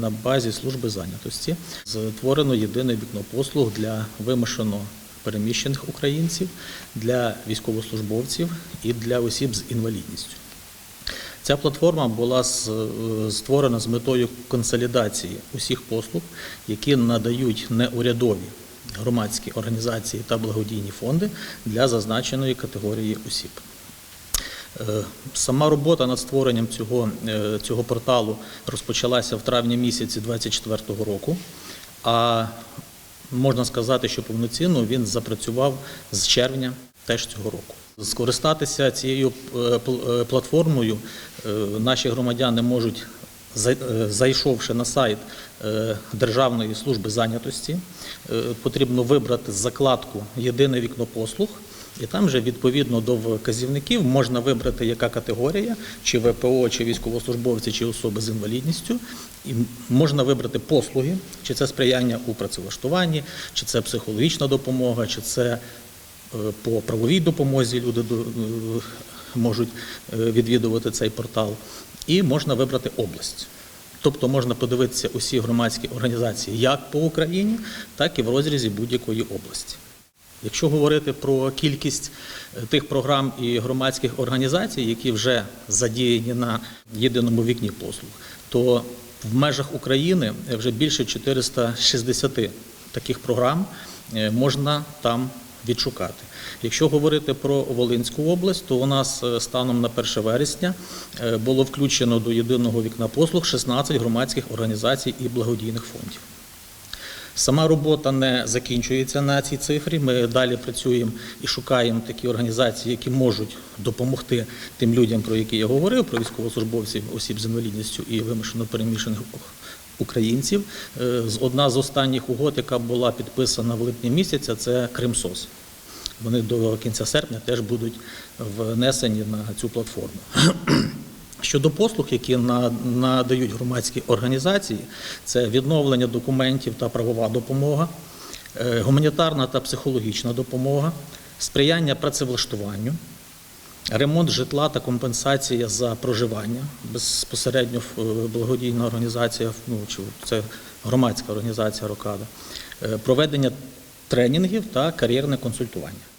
На базі служби зайнятості створено єдине вікно послуг для вимушено переміщених українців, для військовослужбовців і для осіб з інвалідністю. Ця платформа була е, створена з метою консолідації усіх послуг, які надають неурядові громадські організації та благодійні фонди для зазначеної категорії осіб. Е, Сама робота над створенням цього, е, цього порталу розпочалася в травні місяці 2024 року, а можна сказати, що повноцінно він запрацював з червня теж цього року. Скористатися цією е, пл- платформою наші громадяни можуть, зайшовши на сайт е, Державної служби зайнятості, е, потрібно вибрати закладку Єдине вікно послуг. І там же відповідно до вказівників можна вибрати, яка категорія, чи ВПО, чи військовослужбовці, чи особи з інвалідністю. І можна вибрати послуги, чи це сприяння у працевлаштуванні, чи це психологічна допомога, чи це е, по правовій допомозі люди е, можуть е, відвідувати цей портал. І можна вибрати область. Тобто можна подивитися усі громадські організації як по Україні, так і в розрізі будь-якої області. Якщо говорити про кількість е, тих програм і громадських організацій, які вже задіяні на єдиному вікні послуг, то в межах України вже більше 460 таких програм е, можна там відшукати. Якщо говорити про Волинську область, то у нас е, станом на 1 вересня е, було включено до єдиного вікна послуг 16 громадських організацій і благодійних фондів. Сама робота не закінчується на цій цифрі. Ми далі працюємо і шукаємо такі організації, які можуть допомогти тим людям, про які я говорив, про військовослужбовців, осіб з інвалідністю і вимушено переміщених українців. Е, Одна з останніх угод, яка була підписана в липні місяця, це Кримсос. Вони до кінця серпня теж будуть внесені на цю платформу. Щодо послуг, які надають громадські організації, це відновлення документів та правова допомога, е, гуманітарна та психологічна допомога, сприяння працевлаштуванню, ремонт житла та компенсація за проживання. Безпосередньо е, благодійна організація, ну, чи це громадська організація Рокада, е, проведення тренінгів та кар'єрне консультування.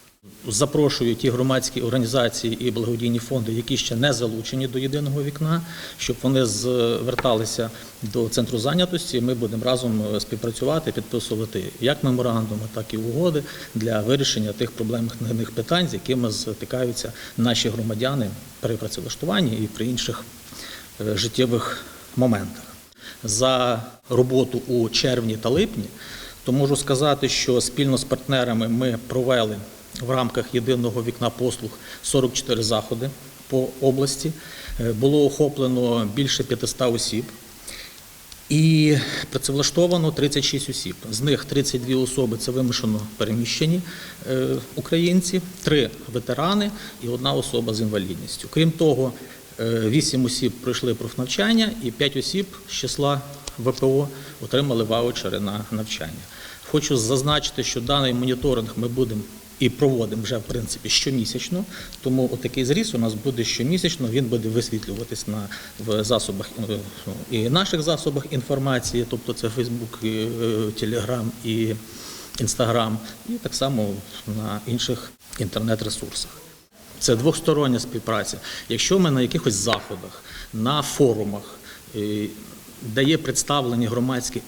Запрошую ті громадські організації і благодійні фонди, які ще не залучені до єдиного вікна, щоб вони зверталися до центру зайнятості. Ми будемо разом е, співпрацювати, підписувати як меморандуми, так і угоди для вирішення тих проблемних питань, з якими стикаються наші громадяни при працевлаштуванні і при інших е, життєвих моментах. За роботу у червні та липні, то можу сказати, що спільно з партнерами ми провели в рамках єдиного вікна послуг 44 заходи по області. Е, Було охоплено більше 500 осіб. І працевлаштовано 36 осіб. З них 32 особи це вимушено переміщені е, українці, 3 ветерани і одна особа з інвалідністю. Крім того, 8 осіб пройшли профнавчання і 5 осіб з числа ВПО отримали ваучери на навчання. Хочу зазначити, що даний моніторинг ми будемо і проводимо вже в принципі щомісячно. Тому отакий зріс у нас буде щомісячно. Він буде висвітлюватись на в засобах е, і наших засобах інформації, тобто це Фейсбук, Телеграм і Інстаграм, і так само на інших інтернет-ресурсах. Це двостороння співпраця. Якщо ми на якихось заходах, на форумах, е, де є представлені громадські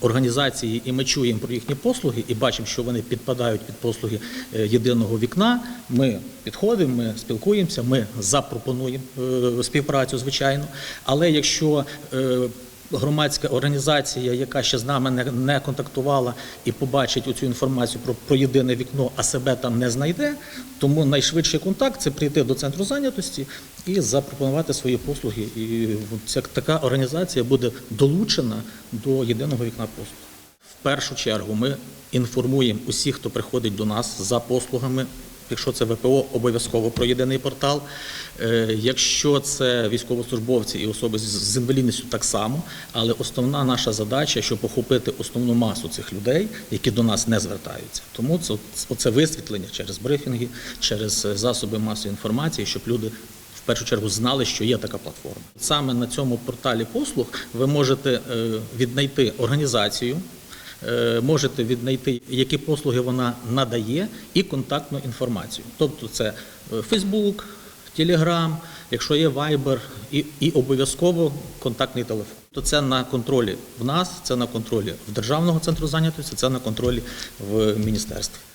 організації, і ми чуємо про їхні послуги і бачимо, що вони підпадають під послуги е, єдиного вікна, ми підходимо, ми спілкуємося, ми запропонуємо е, співпрацю, звичайно. Але якщо е, громадська організація, яка ще з нами не, не контактувала і побачить оцю інформацію про, про єдине вікно, а себе там не знайде, тому найшвидший контакт це прийти до центру зайнятості і запропонувати свої послуги. І ця така організація буде долучена до єдиного вікна послуг. В першу чергу ми інформуємо усіх, хто приходить до нас за послугами. Якщо це ВПО, обов'язково про єдиний портал. Е, Якщо це військовослужбовці і особи з- інвалідністю, так само. Але основна наша задача, щоб охопити основну масу цих людей, які до нас не звертаються. Тому це оце висвітлення через брифінги, через засоби масової інформації, щоб люди в першу чергу знали, що є така платформа. Саме на цьому порталі послуг ви можете е, віднайти організацію, можете віднайти, які послуги вона надає, і контактну інформацію. Тобто це Фейсбук, Telegram, якщо є Viber, і, і обов'язково контактний телефон. То це на контролі в нас, це на контролі в Державного центру зайнятості, це на контролі в міністерстві.